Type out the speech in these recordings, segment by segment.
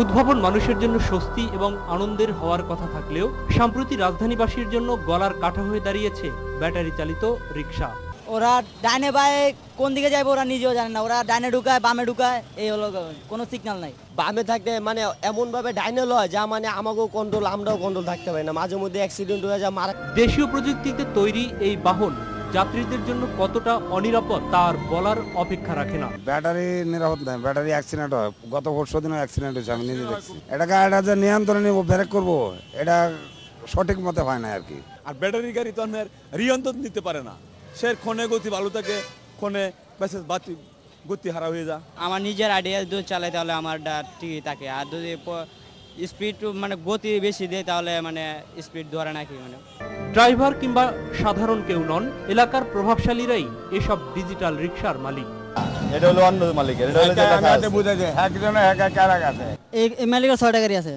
উদ্ভাবন মানুষের জন্য স্বস্তি এবং আনন্দের হওয়ার কথা থাকলেও সম্প্রতি রাজধানীবাসীর জন্য গলার কাঠা হয়ে দাঁড়িয়েছে ব্যাটারি চালিত রিক্সা ওরা ডাইনে বায়ে কোন দিকে যাবে ওরা নিজেও জানে না। ওরা ডাইনে ঢুকায় বামে ঢুকায় এই হলো কোনো সিগন্যাল নাই। বামে থাকতে মানে এমন ভাবে ডাইনে লয় যা মানে আমাকেও কন্ট্রোল আমরাও কন্ট্রোল থাকতে পারি না। মাঝে মধ্যে অ্যাক্সিডেন্ট হয়ে যা মারা দেশীয় প্রযুক্তিতে তৈরি এই বাহন যাত্রীদের জন্য কতটা অনিরাপদ তার বলার অপেক্ষা রাখে না। ব্যাটারি নিরাপদ নয় ব্যাটারি অ্যাক্সিডেন্ট হয়। গত পরশু দিনও অ্যাক্সিডেন্ট হয়েছে আমি নিজে দেখছি। এটাকে এটা যে নিয়ন্ত্রণে নিব ব্রেক করব এটা সঠিক মতে হয় না আর কি। আর ব্যাটারি গাড়ি তো আপনার রিয়ন্তন নিতে পারে না। সে ক্ষণে গতি ভালো থাকে ক্ষণে প্যাসেজ বাতি গতি হারা হয়ে যায়। আমার নিজের আইডিয়া যদি চালাই তাহলে আমার ঠিকই থাকে। আর যদি স্পিড মানে গতি বেশি দেয় তাহলে মানে স্পিড ধরে নাকি মানে। ড্রাইভার কিংবা সাধারণ কেউ নন এলাকার প্রভাবশালীরাই এসব ডিজিটাল রিক্সার মালিক। এটা হলো অন্য মালিকের এটা হলো যেটা বুঝে যায় একজনে একা কারা গেছে এই এই মালিকের ছয়টা গাড়ি আছে।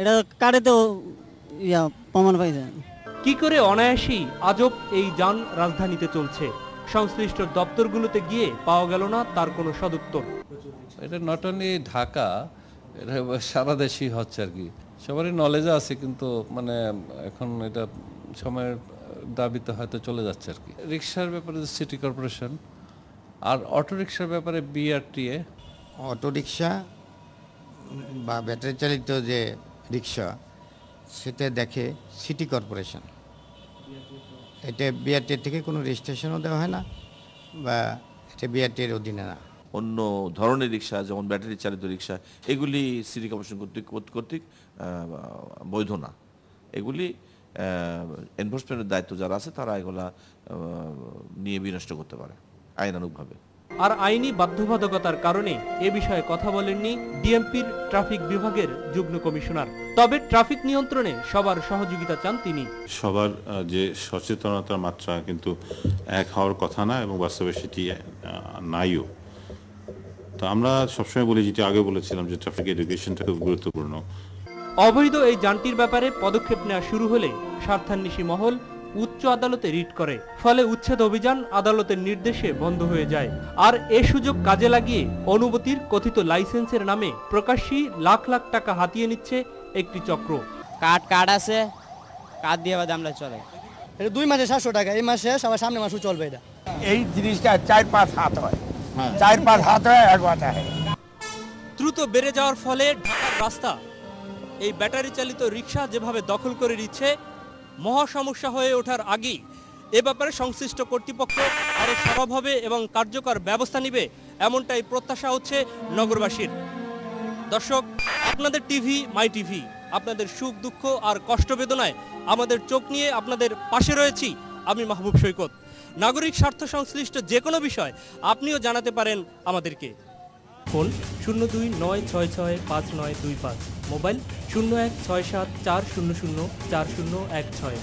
এটা কারেতেও ইয়া প্রমাণ পাইছে। কি করে অনায়াসেই আজব এই যান রাজধানীতে চলছে? সংশ্লিষ্ট দপ্তরগুলোতে গিয়ে পাওয়া গেল না তার কোনো সদুত্তর। এটা নট অনলি ঢাকা এটা সারা দেশেই হচ্ছে আর কি। সবারই নলেজে আছে কিন্তু মানে এখন এটা সময়ের দাবিতে হয়তো চলে যাচ্ছে আর কি। রিক্সার ব্যাপারে সিটি কর্পোরেশন আর অটো রিক্সার ব্যাপারে বিআরটিএ? অটোরিকশা বা ব্যাটারি চালিত যে রিক্সা সেটা দেখে সিটি কর্পোরেশন। এটা বিআরটি থেকে কোনো রেজিস্ট্রেশনও দেওয়া হয় না বা এটা বিআরটির অধীনে না। অন্য ধরনের রিক্সা যেমন ব্যাটারি চালিত রিক্সা এগুলি সিটি কর্পোরেশন কর্তৃক কর্তৃক বৈধ না। এগুলি এনফোর্সমেন্টের দায়িত্ব যারা আছে তারা এগুলা নিয়ে বিনষ্ট করতে পারে আইনানুগভাবে। আর আইনি বাধ্যবাধকতার কারণে এ বিষয়ে কথা বলেননি ডিএমপির ট্রাফিক বিভাগের যুগ্ম কমিশনার। তবে ট্রাফিক নিয়ন্ত্রণে সবার সহযোগিতা চান তিনি। সবার যে সচেতনতার মাত্রা কিন্তু এক হওয়ার কথা না এবং বাস্তবে সেটি আহ, নাইও। তো আমরা সবসময় বলি যেটি আগে বলেছিলাম যে ট্রাফিক এডুকেশনটা খুব গুরুত্বপূর্ণ। অবৈধ এই যানটির ব্যাপারে পদক্ষেপ নেওয়া শুরু হলে স্বার্থান্বেষী মহল উচ্চ আদালতে রিট করে। ফলে উচ্ছেদ অভিযান আদালতের নির্দেশে বন্ধ হয়ে যায়। আর এ সুযোগ কাজে লাগিয়ে অনুমতির কথিত লাইসেন্সের নামে প্রকাশ্যেই লাখ লাখ টাকা হাতিয়ে নিচ্ছে একটি চক্র। কাঠ কাঠ আছে। কাঠ দিয়ে বাদে আমরা চলে। এটা দুই মাসে সাতশো টাকা এই মাসে সবার সামনে মাসও চলবে এটা। এই জিনিসটা চার পাঁচ হাত হয়। চার পাঁচ হাত হয় এক বাতা হয়। দ্রুত বেড়ে যাওয়ার ফলে ঢাকার রাস্তা এই ব্যাটারি চালিত রিক্সা যেভাবে দখল করে নিচ্ছে, মহা সমস্যা হয়ে ওঠার আগেই এ ব্যাপারে সংশ্লিষ্ট কর্তৃপক্ষ আরও সরবভাবে এবং কার্যকর ব্যবস্থা নিবে এমনটাই প্রত্যাশা হচ্ছে নগরবাসীর। দর্শক, আপনাদের টিভি, মাই টিভি, আপনাদের সুখ, দুঃখ আর কষ্ট বেদনায় আমাদের চোখ নিয়ে আপনাদের পাশে রয়েছি আমি মাহবুব সৈকত। নাগরিক স্বার্থ সংশ্লিষ্ট যে কোনো বিষয় আপনিও জানাতে পারেন আমাদেরকে। ফোন শূন্য দুই নয় ছয় ছয় পাঁচ নয় দুই পাঁচ। মোবাইল শূন্য এক ছয় সাত চার শূন্য শূন্য চার শূন্য এক ছয়।